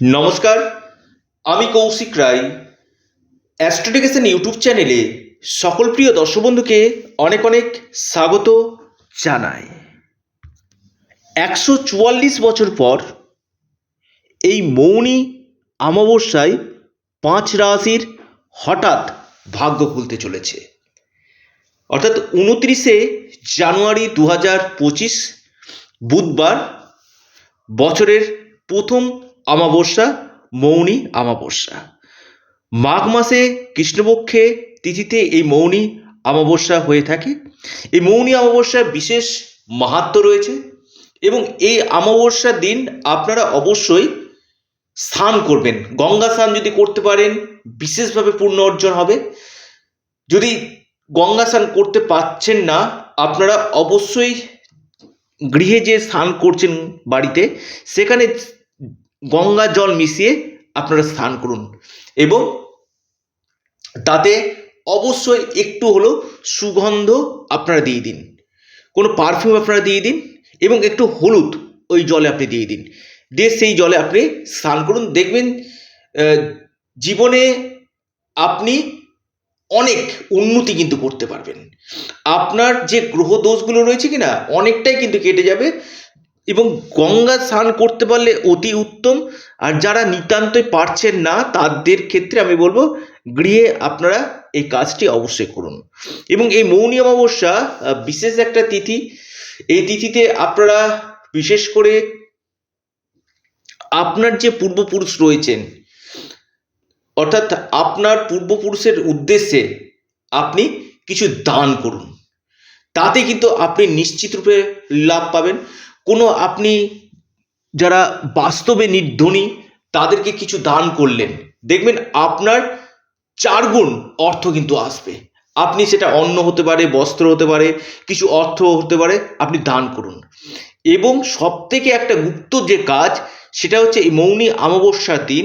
নমস্কার, আমি কৌশিক রায়। অ্যাস্ট্রোডিকেশন ইউটিউব চ্যানেলে সকল প্রিয় দর্শক বন্ধুকে অনেক অনেক স্বাগত জানাই। একশো চুয়াল্লিশ বছর পর এই মৌনী অমাবস্যায় পাঁচ রাশির হঠাৎ ভাগ্য খুলতে চলেছে। অর্থাৎ উনত্রিশে জানুয়ারি দু হাজার পঁচিশ বুধবার বছরের প্রথম অমাবস্যা, মৌনী অমাবস্যা। মাঘ মাসে কৃষ্ণপক্ষে তিথিতে এই মৌনী অমাবস্যা হয়ে থাকে। এই মৌনী অমাবস্যার বিশেষ মাহাত্ম রয়েছে এবং এই অমাবস্যার দিন আপনারা অবশ্যই স্নান করবেন। গঙ্গা স্নান যদি করতে পারেন, বিশেষভাবে পূর্ণ অর্জন হবে। যদি গঙ্গা স্নান করতে পারছেন না, আপনারা অবশ্যই গৃহে যে স্নান করছেন বাড়িতে, সেখানে গঙ্গা জল মিশিয়ে আপনারা স্নান করুন। এবং তাতে অবশ্যই একটু হলেও সুগন্ধ আপনারা দিয়ে দিন। কোনো পারফিউম আপনারা দিয়ে দিন এবং একটু হলুদ ওই জলে আপনি দিয়ে দিন। দিয়ে সেই জলে আপনি স্নান করুন। দেখবেন জীবনে আপনি অনেক উন্নতি কিন্তু করতে পারবেন। আপনার যে গ্রহ দোষগুলো রয়েছে কিনা, অনেকটাই কিন্তু কেটে যাবে। এবং গঙ্গা স্নান করতে পারলে অতি উত্তম। আর যারা নিতান্তই পারছেন না, তাদের ক্ষেত্রে আমি বলব, গৃহে আপনারা এই কাজটি অবশ্যই করুন। এবং এই মৌনী অমাবস্যা বিশেষ একটা তিথি। এই তিথিতে আপনারা, বিশেষ করে আপনার যে পূর্বপুরুষ রয়েছেন, অর্থাৎ আপনার পূর্বপুরুষের উদ্দেশ্যে আপনি কিছু দান করুন। তাতে কিন্তু আপনি নিশ্চিত রূপে লাভ পাবেন। কোনো আপনি যারা বাস্তবে নির্ধনী, তাদেরকে কিছু দান করলেন। দেখবেন আপনার চার গুণ অর্থ কিন্তু আসবে। আপনি সেটা অন্ন হতে পারে, বস্ত্র হতে পারে, কিছু অর্থ হতে পারে, আপনি দান করুন। এবং সব থেকে একটা গুপ্ত যে কাজ, সেটা হচ্ছে এই মৌনী অমাবস্যার দিন,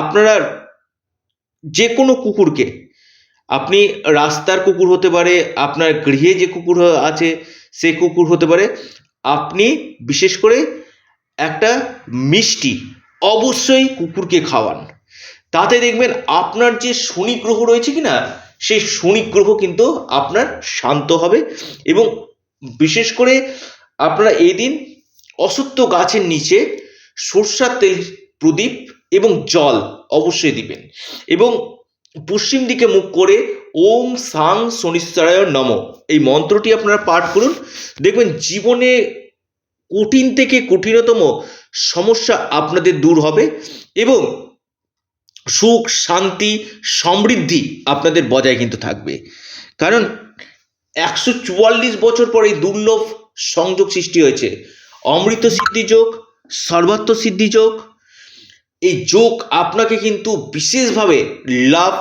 আপনারা যে কোনো কুকুরকে, আপনি রাস্তার কুকুর হতে পারে, আপনার গৃহে যে কুকুর আছে, সে কুকুর হতে পারে আপনি বিশেষ করে একটা মিষ্টি অবশ্যই কুকুরকে খাওয়ান। তাতে দেখবেন আপনার যে শনি গ্রহ রয়েছে কি না সেই শনি গ্রহ কিন্তু আপনার শান্ত হবে এবং বিশেষ করে আপনারা এই দিন অসত্য গাছের নিচে সরষার তেল প্রদীপ এবং জল অবশ্যই দিবেন এবং পশ্চিম দিকে মুখ করে ওম সাং শনিশ্চরায় নম। এই মন্ত্রটি আপনারা পাঠ করুন। দেখবেন জীবনে কঠিন থেকে কঠিনতম সমস্যা আপনাদের দূর হবে এবং সুখ, শান্তি, সমৃদ্ধি আপনাদের বজায় কিন্তু থাকবে। কারণ একশো চুয়াল্লিশ বছর পর এই দুর্লভ সংযোগ সৃষ্টি হয়েছে। অমৃত সিদ্ধি যোগ, সর্বাত্ম সিদ্ধি যোগ, এই যোগ আপনাকে কিন্তু বিশেষভাবে লাভ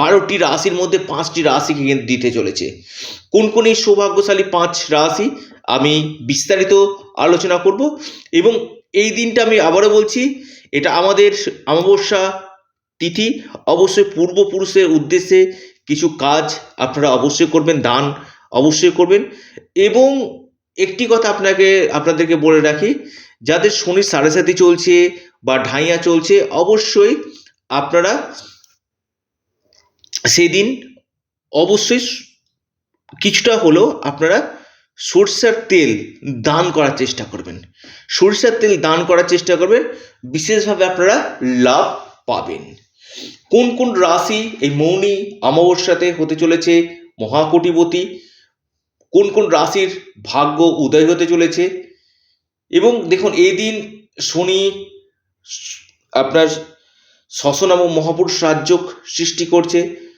বারোটি রাশির মধ্যে পাঁচটি রাশিকে কিন্তু দিতে চলেছে। কোন কোন এই সৌভাগ্যশালী পাঁচ রাশি আমি বিস্তারিত আলোচনা করব এবং এই দিনটা আমি আবারও বলছি, এটা আমাদের অমাবস্যা তিথি, অবশ্যই পূর্বপুরুষের উদ্দেশ্যে কিছু কাজ আপনারা অবশ্যই করবেন, দান অবশ্যই করবেন এবং একটি কথা আপনাকে, আপনাদেরকে বলে রাখি, যাদের শনির সাড়ে সাথে চলছে বা ঢাইয়া চলছে, অবশ্যই আপনারা সেদিন অবশ্যই কিছুটা হলেও আপনারা সরষের তেল দান করার চেষ্টা করবেন। সরিষার তেল দান করার চেষ্টা করবেন, বিশেষভাবে আপনারা লাভ পাবেন। কোন কোন রাশি এই মৌনি অমাবস্যাতে হতে চলেছে, মহাকোটিপতি, কোন কোন রাশির ভাগ্য উদয় হতে চলেছে, এবং দেখুন এই দিন শনি আপনার শ্বসনাম মহাপুরুষ রাজ্যক সৃষ্টি করছে।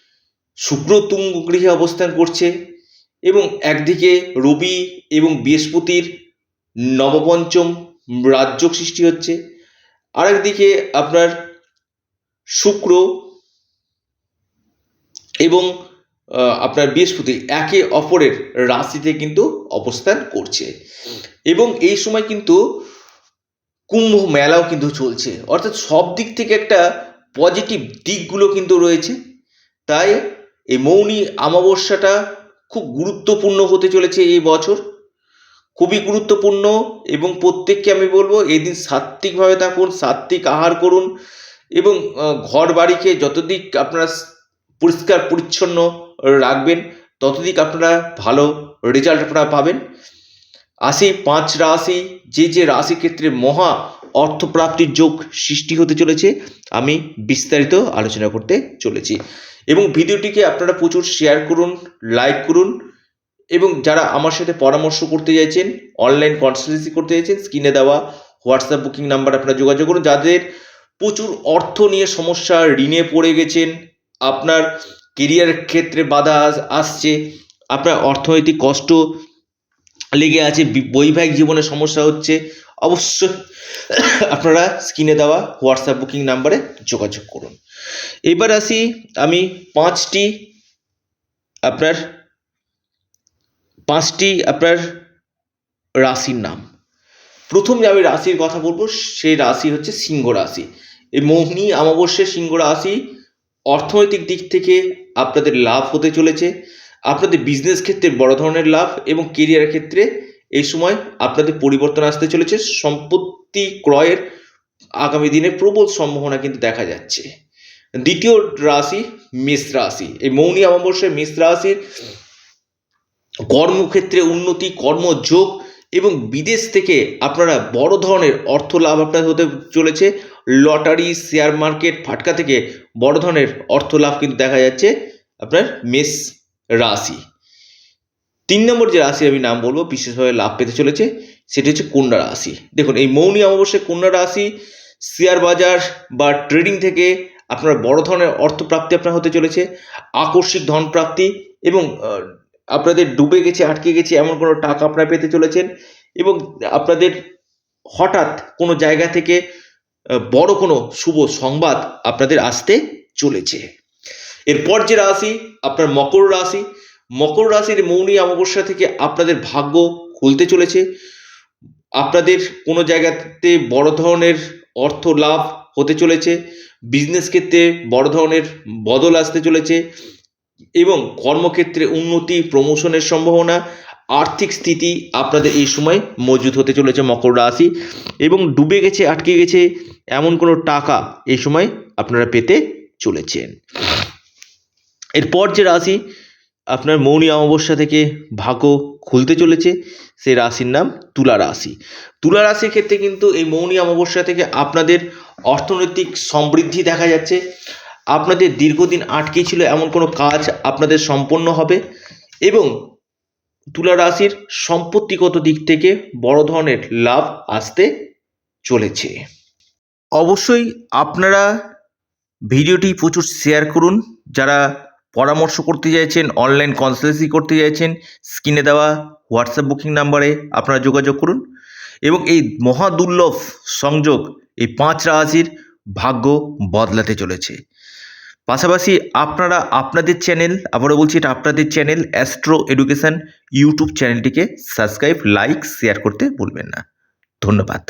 শুক্র তুঙ্গ গৃহে অবস্থান করছে এবং একদিকে রবি এবং বৃহস্পতির নবপঞ্চম রাজ্যক সৃষ্টি হচ্ছে। আরেকদিকে আপনার শুক্র এবং আপনার বৃহস্পতি একে অপরের রাশিতে কিন্তু অবস্থান করছে। এবং এই সময় কিন্তু কুম্ভ মেলাও কিন্তু চলছে। অর্থাৎ সব দিক থেকে একটা পজিটিভ দিকগুলো কিন্তু রয়েছে। তাই এই মৌনী অমাবস্যাটা খুব গুরুত্বপূর্ণ হতে চলেছে এই বছর। খুবই গুরুত্বপূর্ণ এবং প্রত্যেককে আমি বলব এই দিন সাত্ত্বিকভাবে থাকুন, সাত্ত্বিক আহার করুন এবং ঘর বাড়িকে যতদিক আপনারা পরিষ্কার, পরিচ্ছন্ন রাখবেন ততদিক আপনারা ভালো রেজাল্ট আপনারা পাবেন। আসি পাঁচ রাশি, যে যে রাশি ক্ষেত্রে মহা অর্থপ্রাপ্তির যোগ সৃষ্টি হতে চলেছে। আমি বিস্তারিত আলোচনা করতে চলেছি। এবং ভিডিওটিকে আপনারা প্রচুর শেয়ার করুন লাইক করুন এবং যারা আমার সাথে পরামর্শ করতে চাইছেন অনলাইন কনসালটেন্সি করতে চাইছেন স্ক্রিনে দেওয়া হোয়াটসঅ্যাপ বুকিং নাম্বার আপনারা যোগাযোগ করুন। যাদের প্রচুর অর্থ নিয়ে সমস্যা, ঋণে পড়ে গেছেন, আপনার কেরিয়ারের ক্ষেত্রে বাধা আস- আসছে, আপনার অর্থনৈতিক কষ্ট লেগে আছে বৈবাহিক জীবনে সমস্যা হচ্ছে, অবশ্যই আপনারা স্ক্রিনে দেওয়া হোয়াটসঅ্যাপ বুকিং নাম্বারে যোগাযোগ করুন। এবার আসি আমি পাঁচটি আপনার পাঁচটি আপনার রাশির নাম। প্রথম যে আমি রাশির কথা বলব সেই রাশি হচ্ছে সিংহ রাশি। এই মোহিনী অমাবস্যার সিংহ রাশি অর্থনৈতিক দিক থেকে আপনাদের লাভ হতে চলেছে। আপনাদের বিজনেস ক্ষেত্রে বড় ধরনের লাভ এবং কেরিয়ার ক্ষেত্রে এই সময় আপনাদের পরিবর্তন আসতে চলেছে। সম্পত্তি ক্রয়ের আগামী দিনে প্রবল সম্ভাবনা কিন্তু দেখা যাচ্ছে। দ্বিতীয় রাশি মেষ রাশি। এই মৌনী অমাবস্যায় মেষ রাশির কর্মক্ষেত্রে উন্নতি, কর্মযোগ এবং বিদেশ থেকে আপনারা বড় ধরনের অর্থ লাভ আপনার হতে চলেছে। লটারি শেয়ার মার্কেট ফাটকা থেকে বড় ধরনের অর্থ লাভ কিন্তু দেখা যাচ্ছে। আপনার মেষ রাশি। তিন নম্বর যে রাশি আমি নাম বলব, বিশেষভাবে লাভ পেতে চলেছে, সেটি হচ্ছে কন্যা রাশি। দেখুন, এই মৌনী অমাবস্যায় কন্যা রাশি, শেয়ার বাজার বা ট্রেডিং থেকে আপনার বড় ধরনের অর্থপ্রাপ্তি আপনার হতে চলেছে, আকস্মিক ধনপ্রাপ্তি এবং আপনাদের ডুবে গেছে, আটকে গেছে এমন কোনো টাকা আপনারা পেতে চলেছেন এবং আপনাদের হঠাৎ কোনো জায়গা থেকে বড় কোনো শুভ সংবাদ আপনাদের আসতে চলেছে। এরপর যে রাশি, আপনার মকর রাশি, মকর রাশির মৌনী অমাবস্যা থেকে আপনাদের ভাগ্য খুলতে চলেছে। আপনাদের কোনো জায়গাতে বড় ধরনের অর্থ লাভ হতে চলেছে বিজনেস ক্ষেত্রে বড় ধরনের বদল আসতে চলেছে এবং কর্মক্ষেত্রে উন্নতি প্রমোশনের সম্ভাবনা, আর্থিক স্থিতি আপনাদের এই সময় মজুদ হতে চলেছে মকর রাশি এবং ডুবে গেছে, আটকে গেছে এমন কোনো টাকা এই সময় আপনারা পেতে চলেছেন। এরপর যে রাশি আপনার মৌনী অমাবস্যা থেকে ভাগ্য খুলতে চলেছে সেই রাশির নাম তুলা রাশি। তুলা রাশির ক্ষেত্রে কিন্তু এই মৌনী অমাবস্যা থেকে আপনাদের অর্থনৈতিক সমৃদ্ধি দেখা যাচ্ছে। আপনাদের দীর্ঘদিন আটকে ছিল এমন কোনো কাজ আপনাদের সম্পন্ন হবে এবং তুলা রাশির সম্পত্তিগত দিক থেকে বড় ধরনের লাভ আসতে চলেছে। অবশ্যই আপনারা ভিডিওটি প্রচুর শেয়ার করুন। যারা পরামর্শ করতে চাইছেন অনলাইন কনসালটেন্সি করতে চাইছেন স্ক্রিনে দেওয়া হোয়াটসঅ্যাপ বুকিং নাম্বারে আপনারা যোগাযোগ করুন। এবং এই মহাদুর্লভ সংযোগ এই পাঁচ রাশির ভাগ্য বদলাতে চলেছে। পাশাপাশি আপনারা আপনাদের চ্যানেল আবারও বলছি এটা আপনাদের চ্যানেল অ্যাস্ট্রো এডুকেশন ইউটিউব চ্যানেলটিকে সাবস্ক্রাইব লাইক শেয়ার করতে ভুলবেন না। ধন্যবাদ।